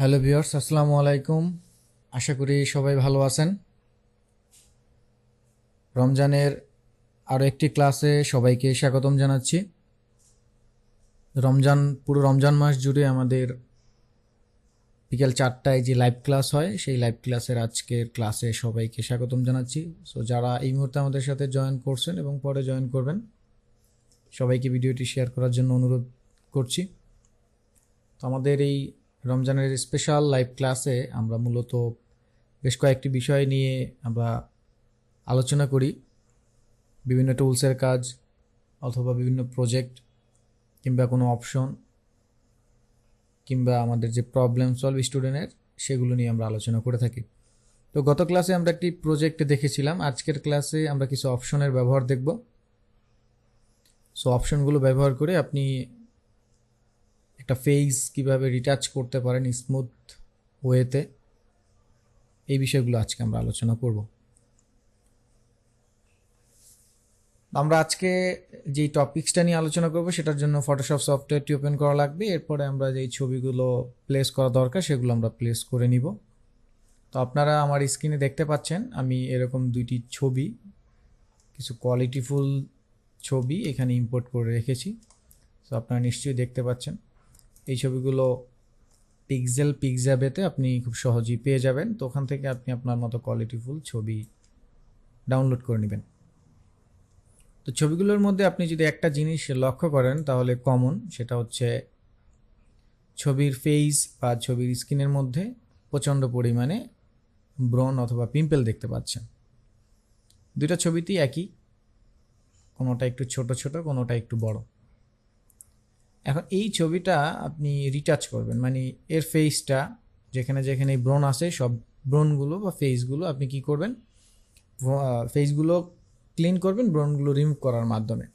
Hello viewers, আসসালামু আলাইকুম। আশা করি সবাই ভালো আছেন। রমজানের আরও একটি ক্লাসে সবাইকে স্বাগতম জানাচ্ছি। রমজান, পুরো রমজান মাস জুড়ে আমাদের বিকেল চারটায় যে লাইভ ক্লাস হয়, সেই লাইভ ক্লাসের আজকের ক্লাসে সবাইকে স্বাগতম জানাচ্ছি। সো যারা এই মুহূর্তে আমাদের সাথে জয়েন করছেন এবং পরে জয়েন করবেন, সবাইকে ভিডিওটি শেয়ার করার জন্য অনুরোধ করছি। তো আমাদের এই রমজানের স্পেশাল লাইভ ক্লাসে আমরা মূলত বেশ কয়েকটি বিষয় নিয়ে আমরা আলোচনা করি। বিভিন্ন টুলসের কাজ অথবা বিভিন্ন প্রজেক্ট কিংবা কোনো অপশন কিংবা আমাদের যে প্রবলেম সলভ স্টুডেন্টের সেগুলো নিয়ে আমরা আলোচনা করে থাকি। তো গত ক্লাসে আমরা একটি প্রজেক্ট দেখেছিলাম। আজকের ক্লাসে আমরা কিছু অপশনের ব্যবহার দেখব। সো অপশনগুলো ব্যবহার করে আপনি একটা ফেস কীভাবে রিটাচ করতে পারেন স্মুথ ওয়েতে এই বিষয়গুলো আজকে আমরা আলোচনা করব। আমরা আজকে যেই টপিক্সটা নিয়ে আলোচনা করব, সেটার জন্য ফটোশপ সফটওয়্যারটি ওপেন করা লাগবে। এরপরে আমরা যেই ছবিগুলো প্লেস করা দরকার, সেগুলো আমরা প্লেস করে নিব। তো আপনারা আমার স্ক্রিনে দেখতে পাচ্ছেন, আমি এরকম দুইটি ছবি, কিছু কোয়ালিটিফুল ছবি এখানে ইম্পোর্ট করে রেখেছি। তো আপনারা নিশ্চয়ই দেখতে পাচ্ছেন। এই ছবিগুলো পিক্সেল পিক্সাবেতে আপনি খুব সহজেই পেয়ে যাবেন। তো ওখান থেকে আপনি আপনার মতো কোয়ালিটিফুল ছবি ডাউনলোড করে নেবেন। তো ছবিগুলোর মধ্যে আপনি যদি একটা জিনিস লক্ষ্য করেন, তাহলে কমন সেটা হচ্ছে ছবির ফেস বা ছবির স্ক্রিনের মধ্যে প্রচণ্ড পরিমাণে ব্রন অথবা পিম্পল দেখতে পাচ্ছেন। দুইটা ছবিতেই একই, কোনোটা একটু ছোট ছোট, কোনোটা একটু বড়। এখন এই ছবিটা আপনি রিটাচ করবেন মানে এর ফেসটা যেখানে যেখানে ব্রন আছে, সব ব্রনগুলো বা ফেসগুলো আপনি কি করবেন? ফেসগুলো ক্লিন করবেন ব্রনগুলো রিমুভ করার মাধ্যমে।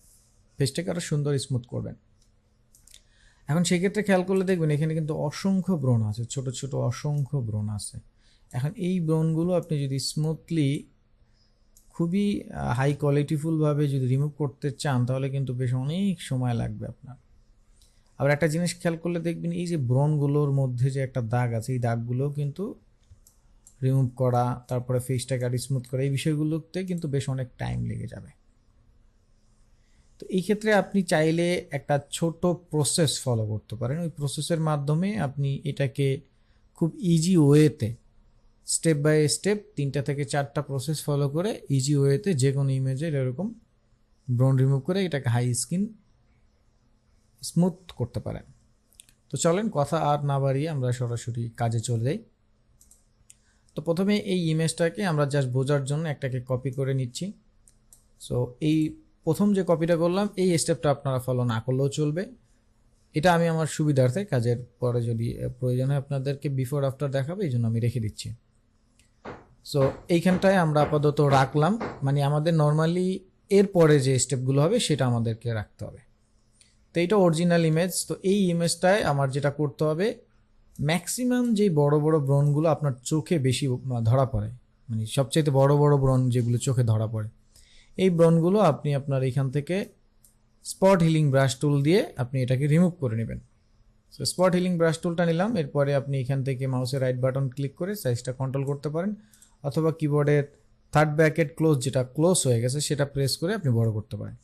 ফেসটাকে আরও সুন্দর স্মুথ করবেন। এখন সেক্ষেত্রে খেয়াল করলে দেখবেন এখানে কিন্তু অসংখ্য ব্রণ আছে, ছোট ছোট অসংখ্য ব্রণ আছে। এখন এই ব্রণগুলো আপনি যদি স্মুথলি খুবই হাই কোয়ালিটিফুলভাবে যদি রিমুভ করতে চান, তাহলে কিন্তু বেশ অনেক সময় লাগবে আপনার। আবার একটা জিনিস খেয়াল করলে দেখবেন এই যে ব্রণগুলোর মধ্যে যে একটা দাগ আছে, এই দাগগুলো কিন্তু রিমুভ করা, তারপরে ফেসটাকে আর স্মুথ করা, এই বিষয়গুলোতে কিন্তু বেশ অনেক টাইম লেগে যাবে। তো এই ক্ষেত্রে আপনি চাইলে একটা ছোট প্রসেস ফলো করতে পারেন। ওই প্রসেসের মাধ্যমে আপনি এটাকে খুব ইজি ওয়েতে স্টেপ বাই স্টেপ তিনটা থেকে চারটা প্রসেস ফলো করে ইজি ওয়েতে যে কোনো ইমেজের এরকম ব্রন রিমুভ করে এটাকে হাই স্কিন স্মুথ করতে পারেন। তো চলেন কথা আর না বাড়িয়ে আমরা সরাসরি কাজে চলে যাই। তো প্রথমে এই ইমেজটাকে আমরা জাস্ট বোঝার জন্য একটাকে কপি করে নিচ্ছি। সো এই প্রথম যে কপিটা করলাম, এই স্টেপটা আপনারা ফলো না করলেও চলবে। এটা আমি আমার সুবিধার্থে কাজের পরে যদি প্রয়োজন হয় আপনাদেরকে বিফোর আফটার দেখাবো, এই জন্য আমি রেখে দিচ্ছি। সো এইখানটায় আমরা আপাতত রাখলাম। মানে আমাদের নর্মালি এরপরে যে স্টেপগুলো হবে, সেটা আমাদেরকে রাখতে হবে। তো এইটা অরিজিনাল ইমেজ তো এই ইমেজটায় আমার যেটা করতে হবে ম্যাক্সিমাম যে বড় বড় ব্রণগুলো আপনার চোখে বেশি ধরা পড়ে মানে সবচাইতে বড় বড় ব্রণ যেগুলো চোখে ধরা পড়ে, এই ব্রণগুলো আপনি আপনার এখান থেকে স্পট হিলিং ব্রাশ টুল দিয়ে আপনি এটাকে রিমুভ করে নেবেন। সো স্পট হিলিং ব্রাশ টুলটা নিলাম, এরপরে আপনি এখান থেকে মাউসের রাইট বাটন ক্লিক করে সাইজটা কন্ট্রোল করতে পারেন, অথবা কিবোর্ডের থার্ড ব্যাকেট ক্লোজ যেটা ক্লোজ হয়ে গেছে সেটা প্রেস করে আপনি বড় করতে পারেন।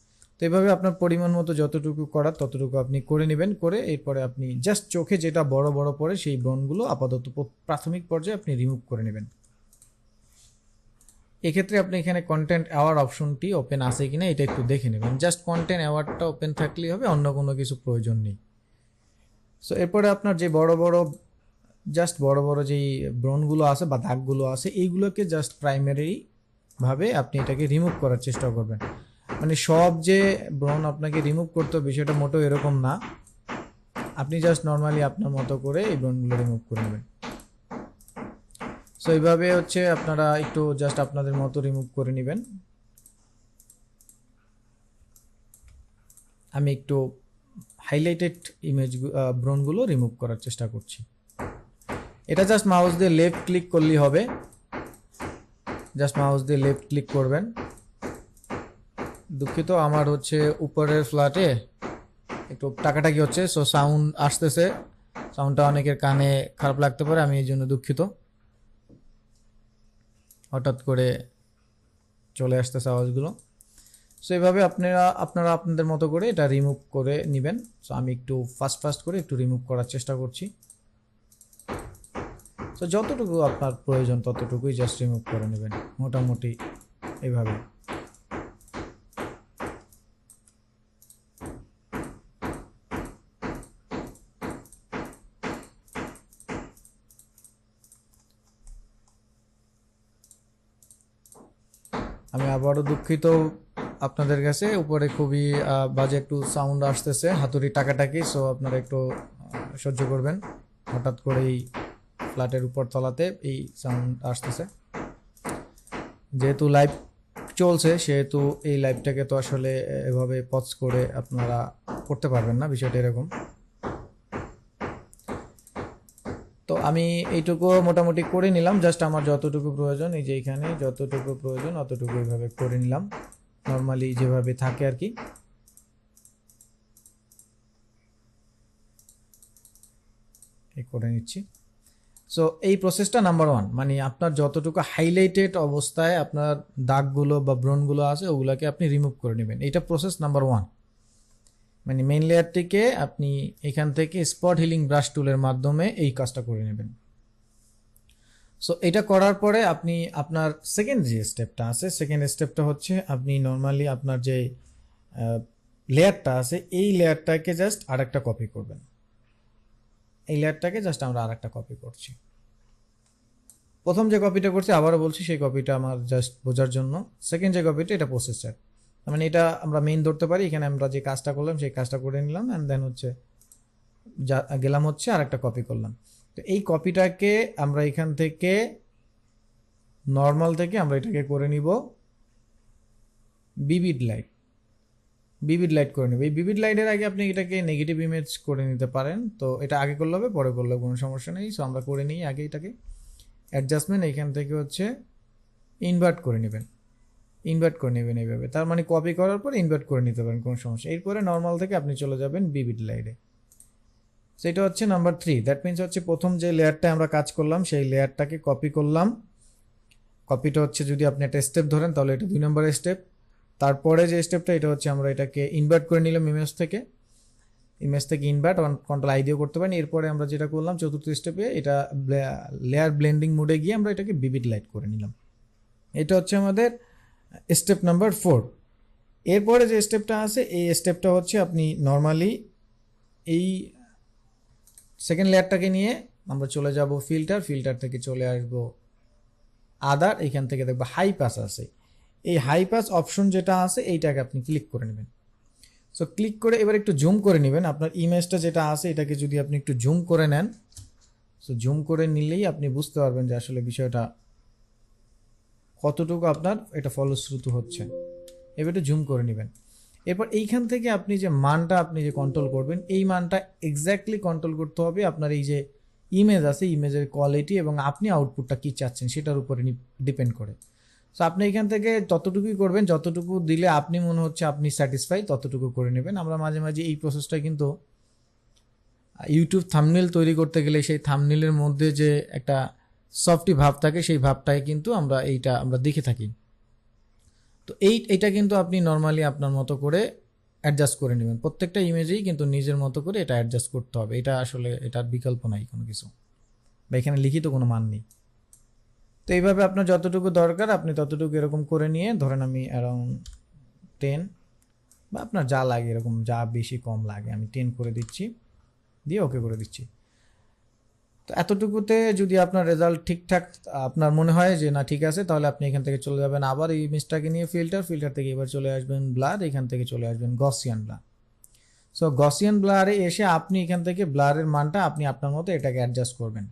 তো এইভাবে আপনার পরিমাণ মতো যতটুকু করার ততটুকু আপনি করে নেবেন, করে এরপরে আপনি জাস্ট চোখে যেটা বড় বড় পড়ে সেই ব্রণগুলো আপাতত প্রাথমিক পর্যায়ে আপনি রিমুভ করে নেবেন। এক্ষেত্রে আপনি এখানে কন্টেন্ট অ্যাওয়ার্ড অপশনটি ওপেন আছে কিনা এটা একটু দেখে নেবেন। জাস্ট কন্টেন্ট অ্যাওয়ার্ডটা ওপেন থাকলেই হবে, অন্য কোনো কিছু প্রয়োজন নেই। সো এরপরে আপনার যে বড় বড় জাস্ট বড় বড় যেই ব্রণগুলো আছে বা দাগগুলো আছে, এইগুলোকে জাস্ট প্রাইমারি ভাবে আপনি এটাকে রিমুভ করার চেষ্টা করবেন। মানে সব যে ব্রণ আপনাকে রিমুভ করতে হবে বিষয়টা মোটেও এরকম না। আপনি জাস্ট নর্মালি আপনার মতো করে এই ব্রণগুলো রিমুভ করে নেবেন। সো এইভাবে হচ্ছে আপনারা একটু জাস্ট আপনাদের মতো রিমুভ করে নেবেন। আমি একটু হাইলাইটেড ইমেজ ব্রণগুলো রিমুভ করার চেষ্টা করছি। এটা জাস্ট মাউস দিয়ে লেফট ক্লিক করলেই হবে। জাস্ট মাউস দিয়ে লেফট ক্লিক করবেন। দুঃখিত, আমার হচ্ছে উপরের ফ্ল্যাটে একটু টাকাটাকি হচ্ছে সো সাউন্ড আসতেছে। সাউন্ডটা অনেকের কানে খারাপ লাগতে পারে, আমি এই জন্য দুঃখিত। হঠাৎ করে চলে আসতেছে আওয়াজগুলো। সো এইভাবে আপনারা আপনারা আপনাদের মতো করে এটা রিমুভ করে নেবেন। সো আমি একটু ফাস্ট ফাস্ট করে একটু রিমুভ করার চেষ্টা করছি। তো যতটুকু আপনার প্রয়োজন, ততটুকুই জাস্ট রিমুভ করে নেবেন, মোটামুটি এইভাবে। আমি আবারও দুঃখিত আপনাদের কাছে। উপরে খুবই বাজে একটু সাউন্ড আসতেছে, হাতুড়ি টাকাটাকি সো আপনারা একটু সহ্য করবেন। হঠাৎ করে এই ফ্ল্যাটের উপর তলাতে এই সাউন্ড আসতেছে। যেহেতু লাইভ চলছে, সেহেতু এই লাইভটাকে তো আসলে, এভাবে পজ করে আপনারা করতে পারবেন না, বিষয়টা এরকম তো আমি এইটুকু মোটামুটি করে নিলাম জাস্ট আমার যতটুকু প্রয়োজন, এই যে এখানে যতটুকু প্রয়োজন অতটুকু এইভাবে করে নিলাম নর্মালি যেভাবে থাকে আর কি। করে নিচ্ছি। সো এই প্রসেসটা নাম্বার ওয়ান মানে আপনার যতটুকু হাইলাইটেড অবস্থায় আপনার দাগগুলো বা ব্রণগুলো আছে, ওগুলোকে আপনি রিমুভ করে নেবেন। এটা প্রসেস নাম্বার ওয়ান মানে মেইন লেয়ারটিকে আপনি এখান থেকে স্পট হিলিং ব্রাশ টুলের মাধ্যমে এই কাজটা করে নেবেন। সো এটা করার পরে আপনি আপনার সেকেন্ড যে স্টেপটা আছে সেকেন্ড স্টেপটা হচ্ছে আপনি নর্মালি আপনার যে লেয়ারটা আছে, এই লেয়ারটাকে জাস্ট আরেকটা কপি করবেন। এই লেয়ারটাকে জাস্ট আমরা আরেকটা কপি করছি। প্রথম যে কপিটা করছি, আবারও বলছি, সেই কপিটা আমার জাস্ট বোঝার জন্য। সেকেন্ড যে কপিটা এটা প্রসেসর মানে এটা আমরা মেইন ধরতে পারি। এখানে আমরা যে কাজটা করলাম, সেই কাজটা করে নিলাম অ্যান্ড দেন হচ্ছে যা, গেলাম হচ্ছে আর একটা কপি করলাম। তো এই কপিটাকে আমরা এখান থেকে নর্মাল থেকে আমরা এটাকে করে নিব বিবিড লাইট বিবিড লাইট করে নেব। এই বিবিড লাইটের আগে আপনি এটাকে নেগেটিভ ইমেজ করে নিতে পারেন। তো এটা আগে করলে হবে, পরে করলে কোনো সমস্যা নেই। সো আমরা করে নিই আগে এটাকে। অ্যাডজাস্টমেন্ট এইখান থেকে হচ্ছে ইনভার্ট করে নেবেন। ইনভার্ট করে নেবেন এইভাবে। তার মানে কপি করার পর ইনভার্ট করে নিতে পারেন, কোনো সমস্যা এরপরে নর্মাল থেকে আপনি চলে যাবেন বিবিড লাইডে সেটা হচ্ছে নাম্বার থ্রি দ্যাট মিনস হচ্ছে প্রথম যে লেয়ারটা আমরা কাজ করলাম, সেই লেয়ারটাকে কপি করলাম। কপিটা হচ্ছে যদি আপনি একটা স্টেপ ধরেন, তাহলে এটা দুই নম্বর স্টেপ তারপরে যে স্টেপটা এটা হচ্ছে আমরা এটাকে ইনভার্ট করে নিলাম ইমেজ থেকে। ইমেজ থেকে ইনভার্ট কন্ট্রোল আই দিয়েও করতে পারি এরপরে আমরা যেটা করলাম, চতুর্থ স্টেপে এটা লেয়ার ব্লেন্ডিং মোডে গিয়ে আমরা এটাকে বিবিড লাইট করে নিলাম। এটা হচ্ছে আমাদের স্টেপ নাম্বার ফোর এরপরে যে স্টেপটা আছে, এই স্টেপটা হচ্ছে আপনি নর্মালি এই সেকেন্ড লেয়ারটাকে নিয়ে আমরা চলে যাব ফিল্টার ফিল্টার থেকে চলে আসব আদার এখান থেকে দেখব হাই পাস আছে। এই হাই পাস অপশন যেটা আছে, এইটাকে আপনি ক্লিক করে নেবেন। সো ক্লিক করে এবার একটু জুম করে নেবেন। আপনার ইমেজটা যেটা আছে, এটাকে যদি আপনি একটু জুম করে নেন সো জুম করে নিলেই আপনি বুঝতে পারবেন যে আসলে বিষয়টা কতটুকু আপনার এটা ফলশ্রুত হচ্ছে। এবার একটু জুম করে নেবেন। এরপর এইখান থেকে আপনি যে মানটা আপনি যে কন্ট্রোল করবেন, এই মানটা এক্স্যাক্টলি কন্ট্রোল করতে হবে আপনার এই যে ইমেজ আছে ইমেজের কোয়ালিটি এবং আপনি আউটপুটটা কী চাচ্ছেন, সেটার উপরে ডিপেন্ড করে। সো আপনি এখান থেকে ততটুকুই করবেন, যতটুকু দিলে আপনি মনে হচ্ছে আপনি স্যাটিসফাই ততটুকু করে নেবেন। আমরা মাঝে মাঝে এই প্রসেসটা কিন্তু ইউটিউব থামনেল তৈরি করতে গেলে সেই থামনেলের মধ্যে যে একটা সফটি ভাব থাকে সেই ভাবটাই কিন্তু আমরা এইটা আমরা দেখে থাকি। তো এই এটা কিন্তু আপনি নর্মালি আপনার মতো করে অ্যাডজাস্ট করে নেবেন। প্রত্যেকটা ইমেজেই কিন্তু নিজের মতো করে এটা অ্যাডজাস্ট করতে হবে। এটা আসলে, এটার বিকল্প নাই কোনো কিছু। বা এখানে লিখিত কোনো মান নেই। তো এইভাবে আপনার যতটুকু দরকার, আপনি ততটুকু এরকম করে নিয়ে, ধরেন আমি অ্যারাউন্ড টেন বা আপনার যা লাগে, এরকম যা বেশি কম লাগে, আমি টেন করে দিচ্ছি, দিয়ে ওকে করে দিচ্ছি। তো এতটুকুতে যদি আপনার রেজাল্ট ঠিকঠাক, আপনার মনে হয় যে, না, ঠিক আছে, তাহলে আপনি এখান থেকে চলে যাবেন আবার এই ইমেজটাকে নিয়ে ফিল্টার ফিল্টার থেকে এবার চলে আসবেন ব্লার এখান থেকে চলে আসবেন গসিয়ান ব্লার সো গসিয়ান ব্লারে এসে আপনি এখান থেকে ব্লারের মানটা আপনি আপনার মতো এটাকে অ্যাডজাস্ট করবেন।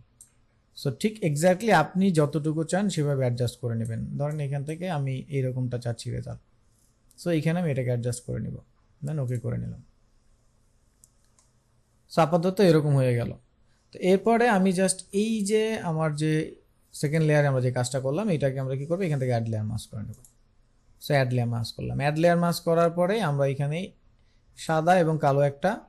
সো ঠিক এক্স্যাক্টলি আপনি যতটুকু চান সেভাবে অ্যাডজাস্ট করে নেবেন। ধরেন এখান থেকে আমি এইরকমটা চাচ্ছি রেজাল্ট সো এইখানে আমি এটাকে অ্যাডজাস্ট করে নিব। দেন ওকে করে নিলাম। সো আপাতত এরকম হয়ে গেল। তো এরপরে আমি জাস্ট এই যে আমার যে সেকেন্ড লেয়ারে আমরা যে কাজটা করলাম, এটাকে আমরা কী করব? এখান থেকে অ্যাড লেয়ার মাস্ক করে নেব। সো অ্যাড লেয়ার মাস্ক করলাম। অ্যাড লেয়ার মাস্ক করার পরে আমরা এখানে সাদা এবং কালো একটা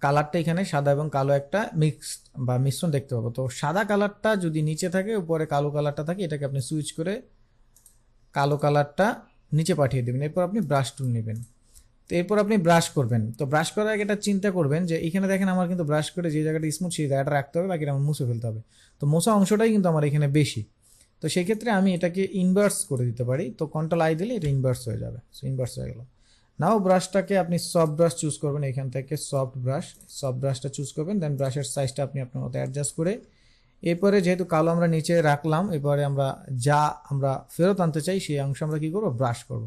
কালারটা এখানে সাদা এবং কালো একটা মিক্সড বা মিশ্রণ দেখতে পাবো। তো সাদা কালারটা যদি নিচে থাকে, উপরে কালো কালারটা থাকে, এটাকে আপনি সুইচ করে কালো কালারটা নিচে পাঠিয়ে দেবেন। এরপর আপনি ব্রাশ টুল নেবেন। তো এরপর আপনি ব্রাশ করবেন। তো ব্রাশ করার আগে এটা চিন্তা করবেন যে, এখানে দেখেন আমার কিন্তু ব্রাশ করে যে জায়গাটা স্মুথ সেই জায়গাটা রাখতে হবে, বাকিটা আমার মুছে ফেলতে হবে। তো মোছা অংশটাই কিন্তু আমার এখানে বেশি। তো সেই ক্ষেত্রে আমি এটাকে ইনভার্স করে দিতে পারি। তো কন্ট্রোল আই দিলে এটা ইনভার্স হয়ে যাবে। সো ইনভার্স হয়ে গেল। নাও ব্রাশটাকে আপনি সফট ব্রাশ চুজ করবেন। এখান থেকে সফট ব্রাশ সফট ব্রাশটা চুজ করবেন। দেন ব্রাশের সাইজটা আপনি আপনার মতো অ্যাডজাস্ট করে এরপরে যেহেতু কালো আমরা নিচে রাখলাম, এরপরে আমরা যা আমরা ফেরত আনতে চাই, সেই অংশ আমরা কী করব? ব্রাশ করব।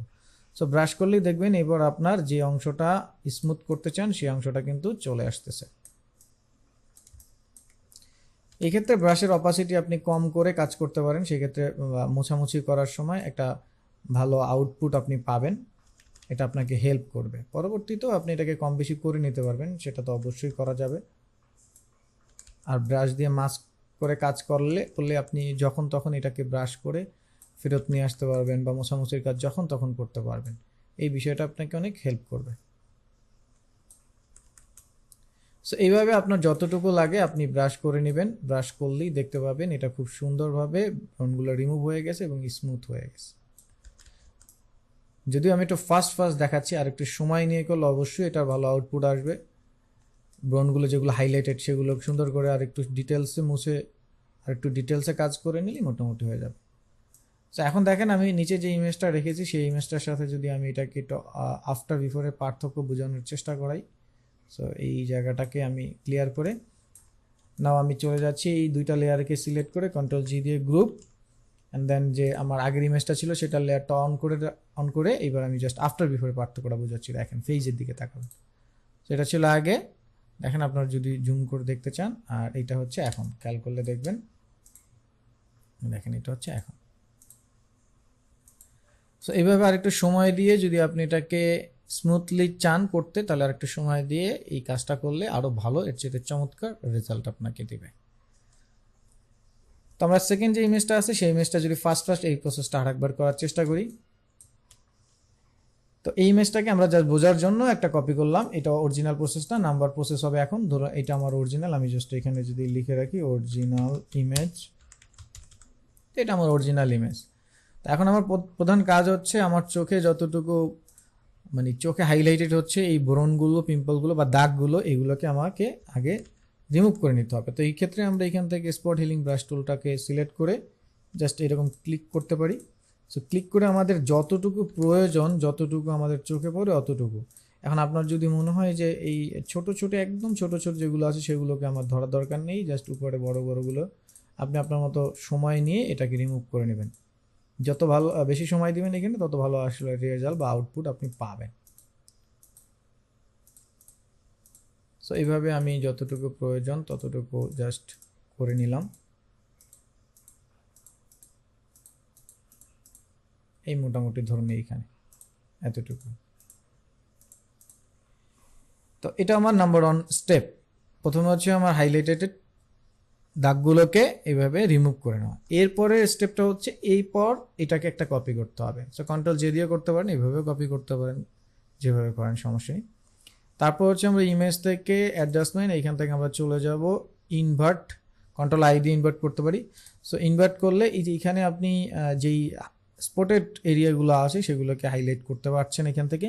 সো ব্রাশ করলেই দেখবেন এবার আপনার যে অংশটা স্মুথ করতে চান, সেই অংশটা কিন্তু চলে আসতেছে। এক্ষেত্রে ব্রাশের অপাসিটি আপনি কম করে কাজ করতে পারেন। সেক্ষেত্রে মোছামুছি করার সময় একটা ভালো আউটপুট আপনি পাবেন। এটা আপনাকে হেল্প করবে। পরবর্তীতেও আপনি এটাকে কম বেশি করে নিতে পারবেন। সেটা তো অবশ্যই করা যাবে। আর ব্রাশ দিয়ে মাস্ক করে কাজ করলে করলে আপনি যখন তখন এটাকে ব্রাশ করে ফেরত নিয়ে আসতে পারবেন বা মোছামুছির কাজ যখন তখন করতে পারবেন। এই বিষয়টা আপনাকে অনেক হেল্প করবে। সো এইভাবে আপনার যতটুকু লাগে আপনি ব্রাশ করে নেবেন। ব্রাশ করলেই দেখতে পাবেন এটা খুব সুন্দরভাবে ব্রনগুলো রিমুভ হয়ে গেছে এবং স্মুথ হয়ে গেছে। যদিও আমি একটু ফাস্ট ফাস্ট দেখাচ্ছি, আর একটু সময় নিয়ে করলে অবশ্যই এটার ভালো আউটপুট আসবে। ব্রনগুলো যেগুলো হাইলাইটেড সেগুলো সুন্দর করে আর একটু ডিটেলসে মুছে, আর একটু ডিটেলসে কাজ করে নিলেই মোটামুটি হয়ে যাবে। তো এখন দেখেন আমি নিচে যে ইমেজটা রেখেছি, সেই ইমেজটার সাথে যদি আমি এটাকে একটু আফটার বিফোরের পার্থক্য বোঝানোর চেষ্টা করাই। সো এই জায়গাটাকে আমি ক্লিয়ার করে নাও আমি চলে যাচ্ছি এই দুইটা লেয়ারকে সিলেক্ট করে কন্ট্রোল জি দিয়ে গ্রুপ অ্যান্ড দেন যে আমার আগের ইমেজটা ছিল, সেটা লেয়ারটা অন করে অন করে এবার আমি জাস্ট আফটার বিফোরের পার্থক্যটা বোঝাচ্ছি। দেখেন ফেজের দিকে তাকাবেন সেটা ছিল আগে। দেখেন আপনার যদি জুম করে দেখতে চান, আর এটা হচ্ছে এখন। খেয়াল করলে দেখবেন। দেখেন, এটা হচ্ছে এখন। সো এইভাবে আরেকটু সময় দিয়ে যদি আপনি এটাকে স্মুথলি চান করতে, তাহলে আরেকটু সময় দিয়ে এই কাজটা করলে আরও ভালো, এর চেয়ে চমৎকার রেজাল্ট আপনাকে দেবে। তো আমরা সেকেন্ড যে ইমেজটা আছে, সেই ইমেজটা যদি ফার্স্ট ফার্স্ট এই প্রসেসটা আরেকবার করার চেষ্টা করি। তো এই ইমেজটাকে আমরা জাস্ট বোঝার জন্য একটা কপি করলাম। এটা অরিজিনাল প্রসেসটা নাম্বার প্রসেস হবে এখন। ধরো, এটা আমার অরিজিনাল আমি জাস্ট এখানে যদি লিখে রাখি অরিজিনাল ইমেজ এটা আমার অরিজিনাল ইমেজ এখন আমার প্রধান কাজ হচ্ছে আমার চোখে যতটুকু মানে চোখে হাইলাইটেড হচ্ছে এই ব্রণগুলো পিম্পলগুলো বা দাগগুলো, এগুলোকে আমাকে আগে রিমুভ করে নিতে হবে। তো এই ক্ষেত্রে আমরা এখান থেকে স্পট হিলিং ব্রাশ টুলটাকে সিলেক্ট করে জাস্ট এরকম ক্লিক করতে পারি। সো ক্লিক করে আমাদের যতটুকু প্রয়োজন, যতটুকু আমাদের চোখে পড়ে অতটুকু। এখন আপনার যদি মনে হয় যে এই ছোট ছোট, একদম ছোট ছোট যেগুলো আছে সেগুলোকে আমার ধরার দরকার নেই জাস্ট উপরে বড়, বড়গুলো, আপনি আপনার মতো সময় নিয়ে এটাকে রিমুভ করে নেবেন। যত ভালো বেশি সময় দিবেন এখানে, তত ভালো আসলে রেজাল্ট বা আউটপুট আপনি পাবেন। সো এইভাবে আমি যতটুকু প্রয়োজন, ততটুকু জাস্ট করে নিলাম। এই মোটামুটি ধরুন এইখানে, এতটুকু। তো এটা আমার নাম্বার ওয়ান স্টেপ প্রথমে হচ্ছে আমার হাইলাইটেড দাগগুলোকে এইভাবে রিমুভ করে নেওয়া। এরপরের স্টেপটা হচ্ছে এই পর এটাকে একটা কপি করতে হবে। সো কন্ট্রোল যে দিয়ে করতে পারেন এইভাবে কপি করতে পারেন, যেভাবে করেন, সমস্যা নেই। তারপর হচ্ছে আমরা ইমেজ থেকে অ্যাডজাস্টমেন্ট এইখান থেকে আমরা চলে যাব ইনভার্ট কন্ট্রোল আইডি ইনভার্ট করতে পারি। সো ইনভার্ট করলে এই যে এখানে আপনি যেই স্পটেড এরিয়াগুলো আছে, সেগুলোকে হাইলাইট করতে পারছেন এখান থেকে।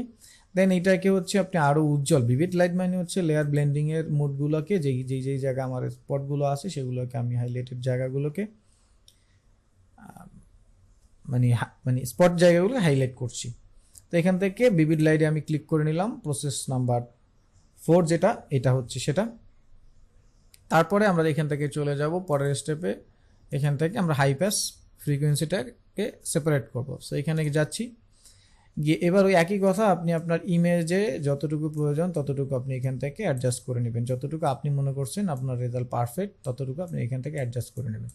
দেন এটাকে হচ্ছে আপনি আরও উজ্জ্বল। ভিভিড লাইট মানে হচ্ছে লেয়ার ব্লেন্ডিংয়ের মোডগুলোকে যেই যেই যেই জায়গা আমার স্পটগুলো আছে, সেগুলোকে আমি হাইলাইটেড জায়গাগুলোকে মানে মানে স্পট জায়গাগুলো হাইলাইট করছি। তো এখান থেকে বিবিড লাইটে আমি ক্লিক করে নিলাম প্রসেস নাম্বার ফোর যেটা, এটা হচ্ছে সেটা। তারপরে আমরা এখান থেকে চলে যাব, পরের স্টেপে এখান থেকে আমরা হাই প্যাস ফ্রিকোয়েন্সিটাকে সেপারেট করব। সো এখানে যাচ্ছি। গিয়ে এবার ওই একই কথা আপনি আপনার ইমেজে যতটুকু প্রয়োজন ততটুকু আপনি এখান থেকে অ্যাডজাস্ট করে নেবেন। যতটুকু আপনি মনে করছেন আপনার রেজাল্ট পারফেক্ট ততটুকু আপনি এখান থেকে অ্যাডজাস্ট করে নেবেন।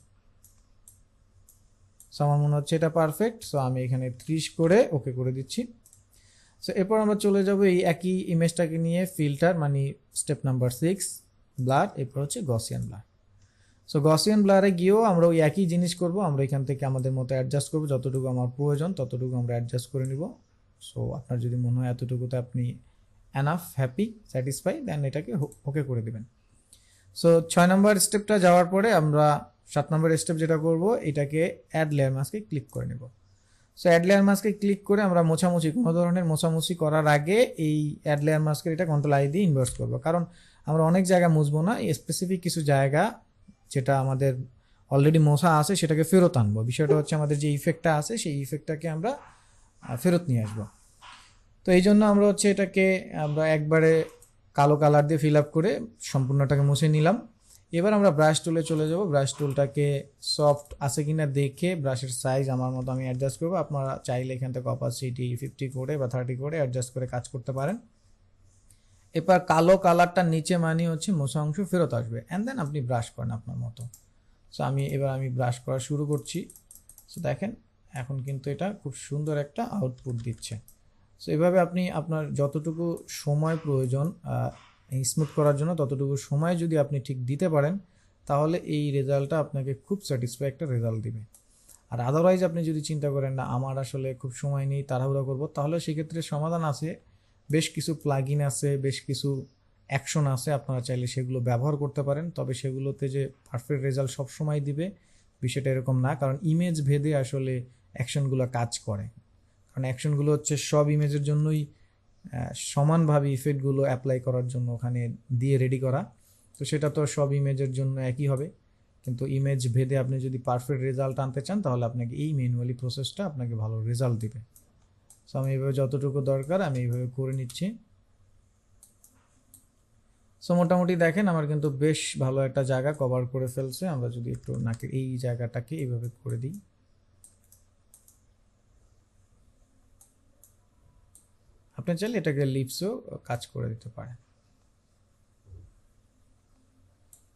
সো আমার মনে হচ্ছে এটা পারফেক্ট সো আমি এখানে ত্রিশ করে ওকে করে দিচ্ছি। সো এরপর আমরা চলে যাব এই একই ইমেজটাকে নিয়ে ফিল্টার মানে স্টেপ নাম্বার সিক্স ব্লার এরপর হচ্ছে গসিয়ান ব্লার সো গসিয়ান ব্লারে গিয়েও আমরা ওই একই জিনিস করব, আমরা এখান থেকে আমাদের মতো অ্যাডজাস্ট করব, যতটুকু আমার প্রয়োজন ততটুকু আমরা অ্যাডজাস্ট করে নিব। সো আপনার যদি মনে হয় এতটুকুতে আপনি অ্যানাফ হ্যাপি স্যাটিসফাই দেন এটাকে ওকে করে দেবেন। সো ছয় নম্বর স্টেপটা যাওয়ার পরে আমরা সাত নম্বর স্টেপ যেটা করব, এটাকে অ্যাড লেয়ার মাস্কে ক্লিক করে নেব। সো অ্যাড লেয়ার মাস্কে ক্লিক করে আমরা মোছামুছি, কোনো ধরনের মোছামুছি করার আগে এই অ্যাড লেয়ার মাস্কের এটা কন্ট্রোল আই দিয়ে ইনভার্স করব। কারণ আমরা অনেক জায়গা মুছবো না স্পেসিফিক কিছু জায়গা যেটা আমাদের অলরেডি মোছা আছে, সেটাকে ফেরত আনব। বিষয়টা হচ্ছে আমাদের যে ইফেক্টটা আছে, সেই ইফেক্টটাকে আমরা ফেরত নিয়ে আসব। তো এই জন্য আমরা হচ্ছে এটাকে, আমরা একবারে কালো কালার দিয়ে ফিল আপ করে সম্পূর্ণটাকে মুছে নিলাম। এবার আমরা ব্রাশ টুলে চলে যাব। ব্রাশ টুলটাকে সফট আছে কিনা দেখে ব্রাশের সাইজ আমার মতো আমি অ্যাডজাস্ট করব। আপনারা চাইলে এখান থেকে অপাসিটি ফিফটি করে বা থার্টি করে অ্যাডজাস্ট করে কাজ করতে পারেন। এবার কালো কালারটার নিচে মানে হচ্ছে মোছা অংশ ফেরত আসবে। অ্যান্ড দেন আপনি ব্রাশ করেন আপনার মতো। সো আমি, এবার আমি ব্রাশ করা শুরু করছি। সো দেখেন এখন কিন্তু এটা খুব সুন্দর একটা আউটপুট দিচ্ছে। সো এভাবে আপনি আপনার যতটুকু সময় প্রয়োজন স্মুথ করার জন্য ততটুকু সময় যদি আপনি ঠিক দিতে পারেন, তাহলে এই রেজাল্টটা আপনাকে খুব স্যাটিসফাই একটা রেজাল্ট দিবে। আর আদারওয়াইজ আপনি যদি চিন্তা করেন, না, আমার আসলে খুব সময় নেই, তাড়াহুড়া করব, তাহলে সেক্ষেত্রে সমাধান আছে। বেশ কিছু প্লাগইন আছে, বেশ কিছু অ্যাকশন আছে, আপনারা চাইলে সেগুলো ব্যবহার করতে পারেন। তবে সেগুলোতে যে পারফেক্ট রেজাল্ট সব সময় দিবে, বিষয়টা এরকম না। কারণ ইমেজ ভেদে আসলে অ্যাকশনগুলো কাজ করে। কারণ অ্যাকশনগুলো হচ্ছে সব ইমেজের জন্যই সমানভাবে ইফেক্টগুলো অ্যাপ্লাই করার জন্য ওখানে দিয়ে রেডি করা। তো সেটা তো সব ইমেজের জন্য একই হবে। কিন্তু ইমেজ ভেদে আপনি যদি পারফেক্ট রেজাল্ট আনতে চান, তাহলে আপনাকে এই ম্যানুয়ালি প্রসেসটা আপনাকে ভালো রেজাল্ট দিবে। সো আমি এইভাবে যতটুকু দরকার, আমি এইভাবে করে নিচ্ছি। সো মোটামুটি দেখেন, আমার কিন্তু বেশ ভালো একটা জায়গা কভার করে ফেলছে। আমরা যদি একটু নাকের এই জায়গাটাকে এইভাবে করে দিই। আপনি চাইলে এটাকে লিপসও কাজ করে দিতে পারেন।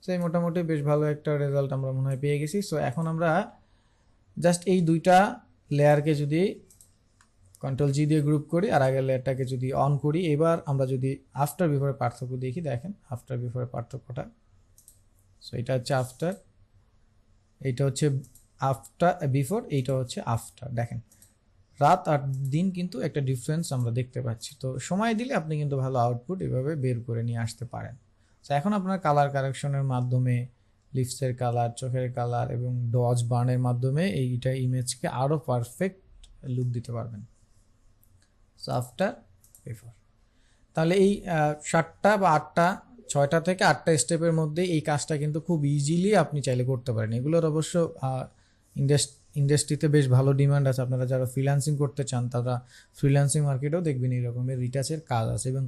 সেই মোটামুটি বেশ ভালো একটা রেজাল্ট আমরা মনে হয় পেয়ে গেছি। সো এখন আমরা জাস্ট এই দুইটা লেয়ারকে যদি কন্ট্রোল জি দিয়ে গ্রুপ করি আর আগের লেয়ারটাকে যদি অন করি, এবার আমরা যদি আফটার বিফোরের পার্থক্য দেখি, দেখেন আফটার বিফোরের পার্থক্যটা। সো এটা হচ্ছে আফটার এইটা হচ্ছে আফটার বিফোর এইটা হচ্ছে আফটার দেখেন। রাত আর দিন কিন্তু একটা ডিফারেন্স আমরা দেখতে পাচ্ছি। তো সময় দিলে আপনি কিন্তু ভালো আউটপুট এভাবে বের করে নিয়ে আসতে পারেন। তো এখন আপনার কালার কারেকশনের মাধ্যমে লিপসের কালার চোখের কালার এবং ডজ বার্নের মাধ্যমে এইটা ইমেজকে আরও পারফেক্ট লুক দিতে পারবেন। সো আফটার বিফোর তাহলে এই সাতটা বা আটটা, ছয়টা থেকে আটটা স্টেপের মধ্যে এই কাজটা কিন্তু খুব ইজিলি আপনি চাইলে করতে পারেন। এগুলোর অবশ্য ইন্ডাস্ট্রিতে বেশ ভালো ডিমান্ড আছে। আপনারা যারা ফ্রিল্যান্সিং করতে চান, তারা ফ্রিল্যান্সিং মার্কেটেও দেখবেন এই রকমের রিটাচের কাজ আছে এবং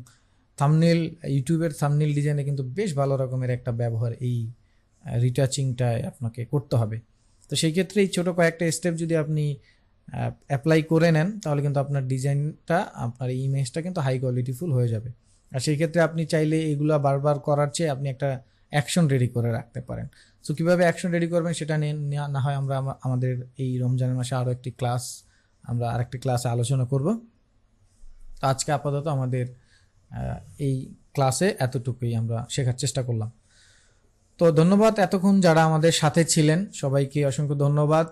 থামনেল ইউটিউবের থামনেল ডিজাইনে কিন্তু বেশ ভালো রকমের একটা ব্যবহার এই রিটাচিংটায় আপনাকে করতে হবে। তো সেই ক্ষেত্রে এই ছোটো কয়েকটা স্টেপ যদি আপনি অ্যাপ্লাই করে নেন, তাহলে কিন্তু আপনার ডিজাইনটা আপনার ইমেজটা কিন্তু হাই কোয়ালিটিফুল হয়ে যাবে। আর সেই ক্ষেত্রে আপনি চাইলে এগুলো বারবার করার চেয়ে আপনি একটা অ্যাকশন রেডি করে রাখতে পারেন। সো কীভাবে অ্যাকশন রেডি করবেন সেটা নিয়ে না- হয় আমরা আমাদের এই রমজানের মাসে আরও একটি ক্লাস আমরা আরেকটি ক্লাসে আলোচনা করব। তো আজকে আপাতত আমাদের এই ক্লাসে এতটুকুই আমরা শেখার চেষ্টা করলাম। তো ধন্যবাদ এতক্ষণ যারা আমাদের সাথে ছিলেন। সবাইকে অসংখ্য ধন্যবাদ।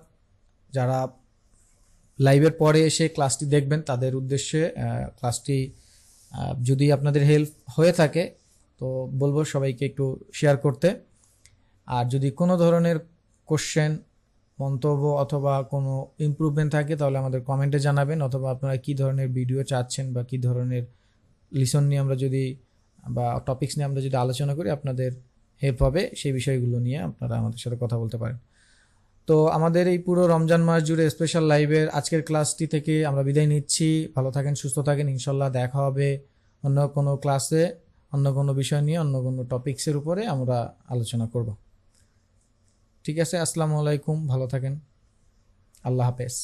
যারা লাইভের পরে এসে ক্লাসটি দেখবেন, তাদের উদ্দেশ্যে ক্লাসটি যদি আপনাদের হেল্প হয়ে থাকে তো বলব সবাইকে একটু শেয়ার করতে। আর যদি কোনো ধরনের কোশ্চেন মন্তব্য অথবা কোনো ইমপ্রুভমেন্ট থাকে, তাহলে আমাদের কমেন্টে জানাবেন, অথবা আপনারা কী ধরনের ভিডিও চাচ্ছেন বা কী ধরনের লিসন নিয়ে আমরা যদি, বা টপিক্স নিয়ে আমরা যদি আলোচনা করি, আপনাদের হেল্প হবে। সেই বিষয়গুলো নিয়ে আপনারা আমাদের সাথে কথা বলতে পারেন। তো আমাদের এই পুরো রমজান মাস জুড়ে স্পেশাল লাইভের আজকের ক্লাসটি থেকে আমরা বিদায় নিচ্ছি। ভালো থাকেন, সুস্থ থাকেন। ইনশাল্লাহ দেখা হবে অন্য কোনো ক্লাসে অন্য কোনো বিষয় নিয়ে, অন্য কোনো টপিক্সের উপরে আমরা আলোচনা করব। ঠিক আছে, আসসালামু আলাইকুম, ভালো থাকেন। আল্লাহ হাফেজ।